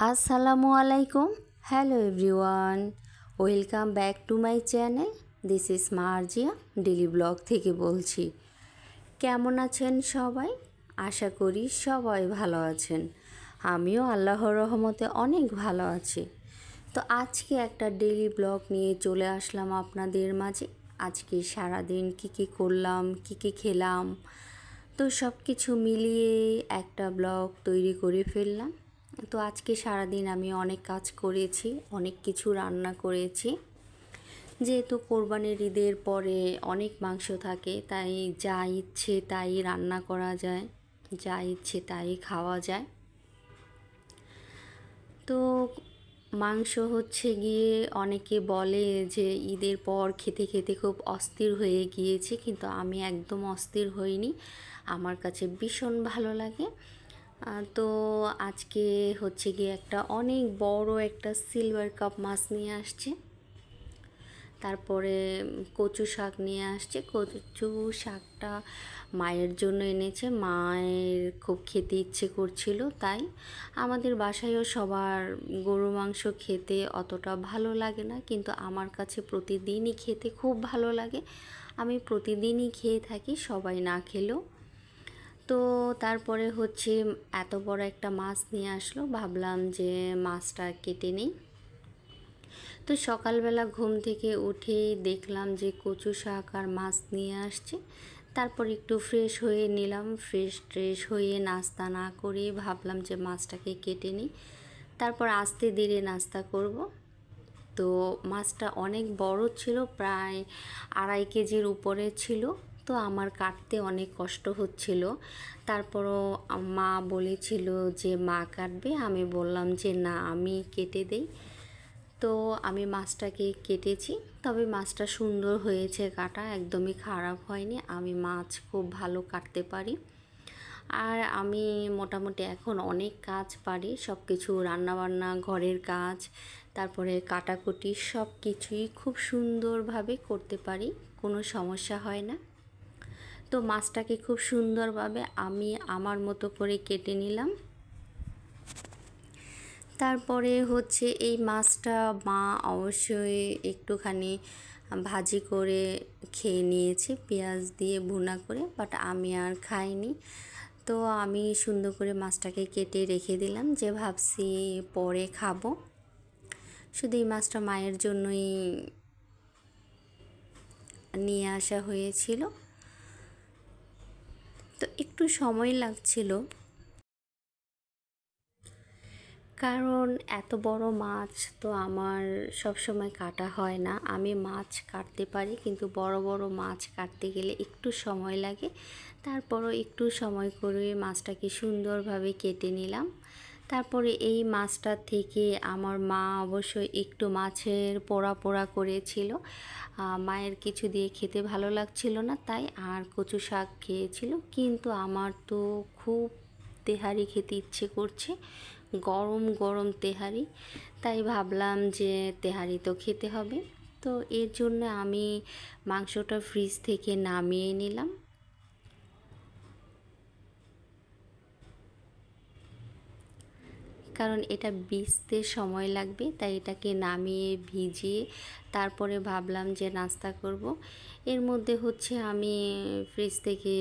আসসালামু আলাইকুম। Hello everyone welcome back to my channel this is Marzia daily blog থেকে বলছি। কেমন আছেন সবাই? আশা করি সবাই ভালো আছেন। আমিও আল্লাহর রহমতে অনেক ভালো আছি। তো আজকে একটা ডেলি ব্লগ নিয়ে চলে আসলাম আপনাদের মাঝে। আজকে সারাদিন কী কী করলাম, কী কী খেলাম, তো সব কিছু মিলিয়ে একটা ব্লগ তৈরি করে ফেললাম। তো আজকে সারাদিন আমি অনেক কাজ করেছি, অনেক কিছু রান্না করেছি। যেহেতু কোরবানির ঈদের পরে অনেক মাংস থাকে, তাই যা ইচ্ছে তাই রান্না করা যায়, যা ইচ্ছে তাই খাওয়া যায়। তো মাংস হচ্ছে গিয়ে অনেকে বলে যে ঈদের পর খেতে খেতে খুব অস্থির হয়ে গিয়েছে, কিন্তু আমি একদম অস্থির হইনি। আমার কাছে ভীষণ ভালো লাগে। তো আজকে হচ্ছে গিয়ে একটা অনেক বড় একটা সিলভার কাপ মাছ নিয়ে আসছে। তারপরে কচু শাক নিয়ে আসছে। কচু শাকটা মায়ের জন্য এনেছে। মায়ের খুব খেতে ইচ্ছে করছিল, তাই আমাদের বাসায়ও সবার গরু মাংস খেতে অতটা ভালো লাগে না, কিন্তু আমার কাছে প্রতিদিনই খেতে খুব ভালো লাগে। আমি প্রতিদিনই খেয়ে থাকি, সবাই না খেলেও। তো তারপরে হচ্ছে এত বড় একটা মাছ নিয়ে আসলো। ভাবলাম যে মাছটা কেটে নিই। তো সকালবেলা ঘুম থেকে উঠেই দেখলাম যে কচু শাক আর মাছ নিয়ে আসছে। তারপর একটু ফ্রেশ হয়ে নিলাম। ফ্রেশ ট্রেশ হয়ে নাস্তা না করে ভাবলাম যে মাছটাকে কেটে নিই। তারপর আস্তে ধীরে নাস্তা করব। তো মাছটা অনেক বড় ছিল, প্রায় আড়াই কেজির উপরে ছিল। তো আমার কাটতে অনেক কষ্ট হচ্ছিল। তারপরও মা বলেছিল যে, মা কাটবে? আমি বললাম যে, না, আমি কেটে দেই। তো আমি মাছটাকে কেটেছি। তবে মাছটা সুন্দর হয়েছে কাটা, একদমই খারাপ হয়নি। আমি মাছ খুব ভালো কাটতে পারি। আর আমি মোটামুটি এখন অনেক কাজ পারি সব কিছু রান্নাবান্না, ঘরের কাজ, তারপরে কাটাকুটি সব কিছুই খুব সুন্দরভাবে করতে পারি, কোনো সমস্যা হয় না। তো মাছটাকে খুব সুন্দরভাবে আমি আমার মতো করে কেটে নিলাম। তারপরে হচ্ছে এই মাছটা মা অবশ্যই একটুখানি ভাজি করে খেয়ে নিয়েছে, পেঁয়াজ দিয়ে ভুনা করে বাট আমি আর খাইনি। তো আমি সুন্দর করে মাছটাকে কেটে রেখে দিলাম, যে ভাবছি পরে খাব। শুধু এই মাছটা মায়ের জন্যই নিয়ে আসা হয়েছিল। তো একটু সময় লাগছিল। কারণ এত বড় মাছ তো আমার সব সময় কাটা হয় না। আমি মাছ কাটতে পারি, কিন্তু বড় বড় মাছ কাটতে গেলে একটু সময় লাগে। তারপরও একটু সময় করে মাছটাকে সুন্দরভাবে কেটে নিলাম। তারপরে এই মাছটা থেকে আমার মা অবশ্যই একটু মাছের পোড়া পোড়া করেছিল। মায়ের কিছু দিয়ে খেতে ভালো লাগছিল না, তাই আর কচু শাক খেয়েছিল। কিন্তু আমার তো খুব তেহারি খেতে ইচ্ছে করছে, গরম গরম তেহারি। তাই ভাবলাম যে তেহারি তো খেতে হবে। তো এর জন্য আমি মাংসটা ফ্রিজ থেকে নামিয়ে নিলাম। কারণ এটা ভিজতে সময় লাগবে, তাই এটাকে নামিয়ে ভিজিয়ে তারপরে ভাবলাম যে নাস্তা করব। এর মধ্যে হচ্ছে আমি ফ্রিজ থেকে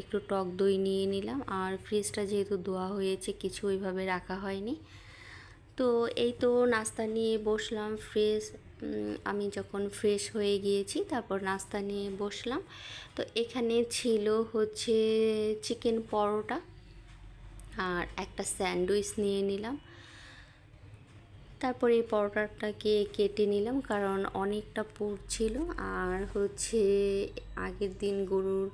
একটু টক দই নিয়ে নিলাম, আর ফ্রিজটা যেহেতু ধোয়া হয়েছে কিছু ওইভাবে রাখা হয়নি। তো এই তো নাস্তা নিয়ে বসলাম ফ্রেশ আমি যখন ফ্রেশ হয়ে গিয়েছি তারপর নাস্তা নিয়ে বসলাম। তো এখানে ছিল হচ্ছে চিকেন পরোটা আর একটা স্যান্ডউইচ নিয়ে নিলাম। তারপরে এই পরোটাটাকে কেটে নিলাম, কারণ অনেকটা পুর ছিল। আর হচ্ছে আগের দিন গরুর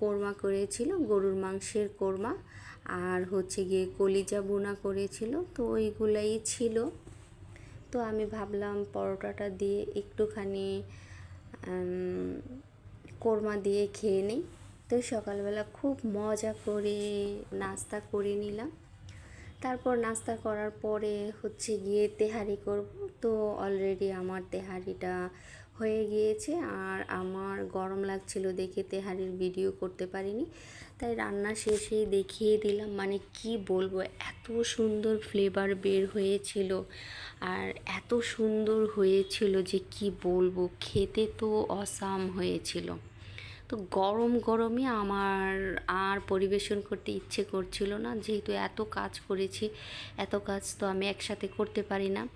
কোরমা করেছিল, গরুর মাংসের কোরমা। আর হচ্ছে গিয়ে কলিজা বোনা করেছিল, তো ওইগুলাই ছিল। তো আমি ভাবলাম পরোটাটা দিয়ে একটুখানি কোরমা দিয়ে খেয়ে নিই। তো সকালবেলা খুব মজা করে নাস্তা করে নিলাম। তারপর নাস্তা করার পরে হচ্ছে গিয়ে তেহারি করব। তো অলরেডি আমার তেহারিটা হয়ে গিয়েছে আর আমার গরম লাগছিল দেখে তেহারির ভিডিও করতে পারিনি। তাই রান্না শেষেই দেখিয়ে দিলাম। মানে কি বলব, এত সুন্দর ফ্লেভার বের হয়েছিল আর এত সুন্দর হয়েছিল যে কি বলব, খেতে তো অসাম হয়েছিল। তো গরম গরমই আমার আর পরিবেশন করতে ইচ্ছে করছিল না। যেহেতু এত কাজ করেছি, এত কাজ তো আমি একসাথে করতে পারি না।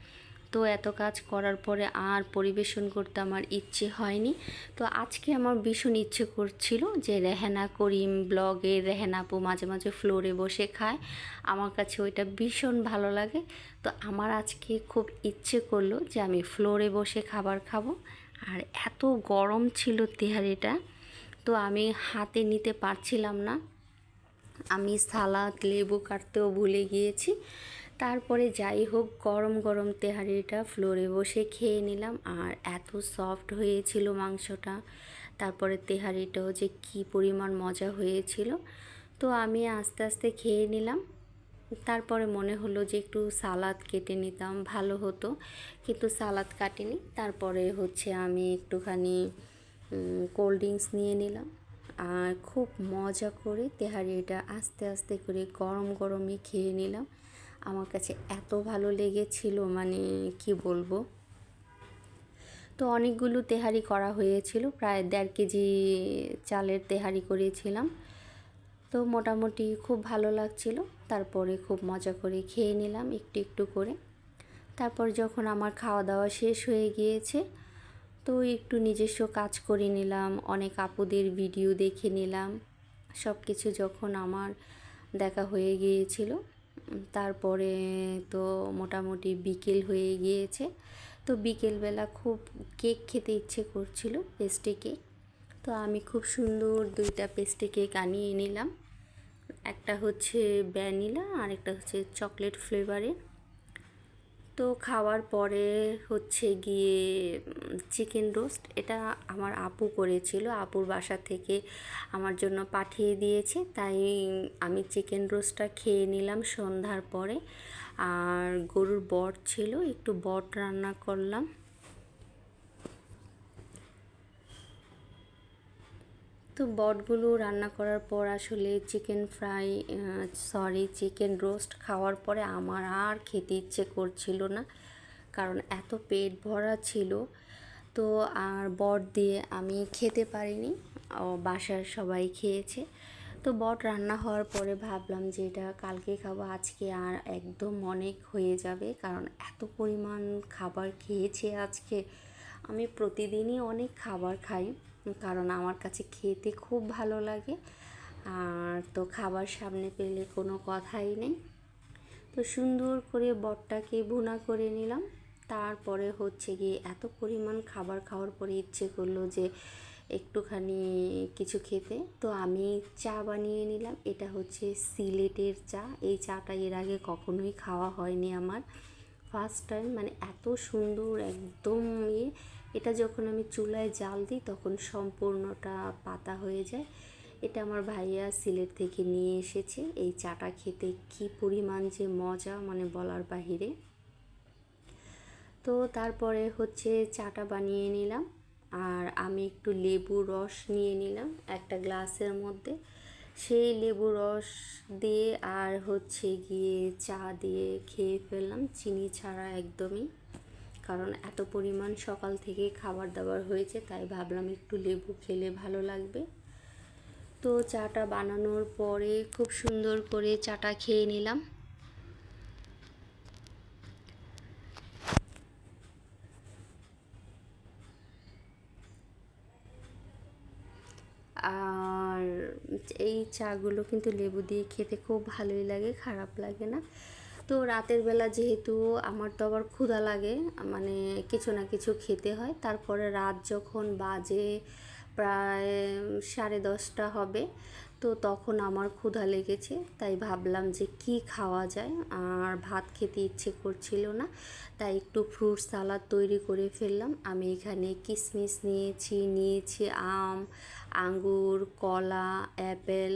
তো এত কাজ করার পরে আর পরিবেশন করতে আমার ইচ্ছে হয়নি। তো আজকে আমার ভীষণ ইচ্ছে করছিল যে রেহেনা করিম ব্লগে রেহেনা মাঝে মাঝে ফ্লোরে বসে খায়। আমার কাছে ওইটা ভীষণ ভালো লাগে। তো আমার আজকে খুব ইচ্ছে করল যে আমি ফ্লোরে বসে খাবার খাব। আর এত গরম ছিল তেহারিটা। তো আমি হাতে নিতে পারছিলাম না। আমি সালাদ, লেবু কাটতেও ভুলে গিয়েছি। তারপরে যাই হোক, গরম গরম তেহারিটা ফ্লোরে বসে খেয়ে নিলাম আর এত সফট হয়েছিল মাংসটা। তারপরে তেহারিটাও যে কি পরিমাণ মজা হয়েছিল। তো আমি আস্তে আস্তে খেয়ে নিলাম। তারপরে মনে হলো যে একটু সালাদ কেটে নিতাম, ভালো হতো। কিন্তু সালাদ কাটিনি। তারপরে হচ্ছে আমি একটুখানি কোল্ড ড্রিঙ্কস নিয়ে নিলাম। আর খুব মজা করে তেহারিটা আস্তে আস্তে করে গরম গরমই খেয়ে নিলাম। আমার কাছে এত ভালো লেগেছিল মানে কি বলব? তো অনেকগুলো তেহারি করা হয়েছিল, প্রায় দেড় কেজি চালের তেহারি করেছিলাম। তো মোটামুটি খুব ভালো লাগছিল, তারপরে খুব মজা করে খেয়ে নিলাম একটু একটু করে। তারপর যখন আমার খাওয়া দাওয়া শেষ হয়ে গিয়েছে তো একটু নিজস্ব কাজ করে নিলাম, অনেক আপুদের ভিডিও দেখে নিলাম। সব কিছু যখন আমার দেখা হয়ে গিয়েছিল তারপরে তো মোটামুটি বিকেল হয়ে গিয়েছে। তো বিকেলবেলা খুব কেক খেতে ইচ্ছে করছিল, পেস্ট্রি কেক। তো আমি খুব সুন্দর দুইটা পেস্ট্রি কেক আনিয়ে নিলাম। একটা হচ্ছে ভ্যানিলা আর একটা হচ্ছে চকলেট ফ্লেভারের। তো খাওয়ার পরে হচ্ছে গিয়ে চিকেন রোস্ট এটা আমার আপু করেছিল। আপুর বাসা থেকে আমার জন্য পাঠিয়ে দিয়েছে। তাই আমি চিকেন রোস্টটা খেয়ে নিলাম সন্ধ্যার পরে। আর গরুর বট ছিল, একটু বট রান্না করলাম। তো বটগুলো রান্না করার পর আসলে chicken fry sorry chicken roast খাওয়ার পরে আমার আর খেতে ইচ্ছে করছিল না। কারণ এত পেট ভরা ছিল। তো আর বট দিয়ে আমি খেতে পারিনি। বাসার সবাই খেয়েছে। তো বট রান্না হওয়ার পরে ভাবলাম যে এটা কালকে খাব, আজকে আর একদম অনেক হয়ে যাবে। কারণ এত পরিমাণ খাবার খেয়েছে আজকে। আমি প্রতিদিনই অনেক খাবার খাই। কারণ আমার কাছে খেতে খুব ভালো লাগে। আর তো খাবার সামনে পেলে কোনো কথাই নেই। তো সুন্দর করে বটটাকে ভুনা করে নিলাম। তারপরে হচ্ছে গিয়ে এত পরিমাণ খাবার খাওয়ার পরে ইচ্ছে করল যে একটুখানি কিছু খেতে। তো আমি চা বানিয়ে নিলাম। এটা হচ্ছে সিলেটের চা। এই চাটা এর আগে কখনোই খাওয়া হয়নি আমার। ফার্স্ট টাইম মানে এত সুন্দর, একদম ইয়ে। এটা যখন আমি চুলায় জাল দিই, তখন সম্পূর্ণটা পাতা হয়ে যায়। এটা আমার ভাইয়া সিলেট থেকে নিয়ে এসেছে। এই চাটা খেতে কি পরিমাণ যে মজা মানে বলার বাহিরে। তো তারপরে হচ্ছে চাটা বানিয়ে নিলাম। আর আমি একটু লেবু রস নিয়ে নিলাম একটা গ্লাসের মধ্যে। সেই লেবু রস দিয়ে আর হচ্ছে গিয়ে চা দিয়ে খেয়ে ফেললাম। চিনি ছাড়া একদমই কারণ এত পরিমাণ সকাল থেকে খাবার দাবার হয়েছে, তাই ভাবলাম একটু লেবু খেলে ভালো লাগবে। তো চাটা বানানোর পরে খুব সুন্দর করে চাটা খেয়ে নিলাম। আর এই চাগুলো কিন্তু লেবু দিয়ে খেতে খুব ভালোই লাগে, খারাপ লাগে না। তো রাতের বেলা যেহেতু আমার তো আবার ক্ষুধা লাগে মানে কিছু না কিছু খেতে হয়। তারপরে রাত যখন বাজে প্রায় সাড়ে দশটা হবে, তো তখন আমার ক্ষুধা লেগেছে। তাই ভাবলাম যে কি খাওয়া যায়? আর ভাত খেতে ইচ্ছে করছিল না, তাই একটু ফ্রুট সালাদ তৈরি করে ফেললাম। আমি এখানে কিশমিশ নিয়েছি নিয়েছি আম, আঙ্গুর, কলা, অ্যাপেল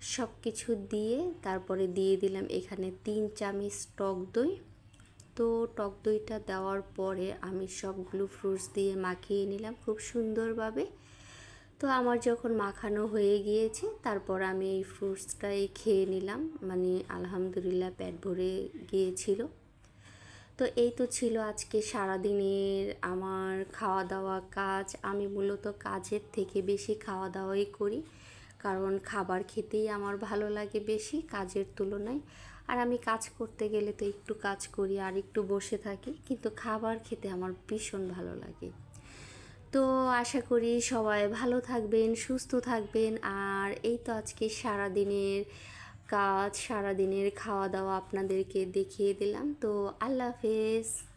সব কিছু দিয়ে তারপরে দিয়ে দিলাম এখানে তিন চামচ টক দই। তো টক দইটা দেওয়ার পরে আমি সবগুলো ফ্রুটস দিয়ে মাখিয়ে নিলাম খুব সুন্দরভাবে। তো আমার যখন মাখানো হয়ে গিয়েছে, তারপর আমি এই ফ্রুটসটাই খেয়ে নিলাম। মানে আলহামদুলিল্লাহ পেট ভরে গিয়েছিল। তো এই তো ছিল আজকে সারাদিনের আমার খাওয়া দাওয়া কাজ। আমি মূলত কাজের থেকে বেশি খাওয়া দাওয়াই করি। কারণ খাবার খেতেই আমার ভালো লাগে বেশি কাজের তুলনায়। আর আমি কাজ করতে গেলে তো একটু কাজ করি আর একটু বসে থাকি, কিন্তু খাবার খেতে আমার ভীষণ ভালো লাগে। তো আশা করি সবাই ভালো থাকবেন, সুস্থ থাকবেন। আর এই তো আজকে সারাদিনের কাজ, সারাদিনের খাওয়া দাওয়া আপনাদেরকে দেখিয়ে দিলাম। তো আল্লাহ হাফেজ।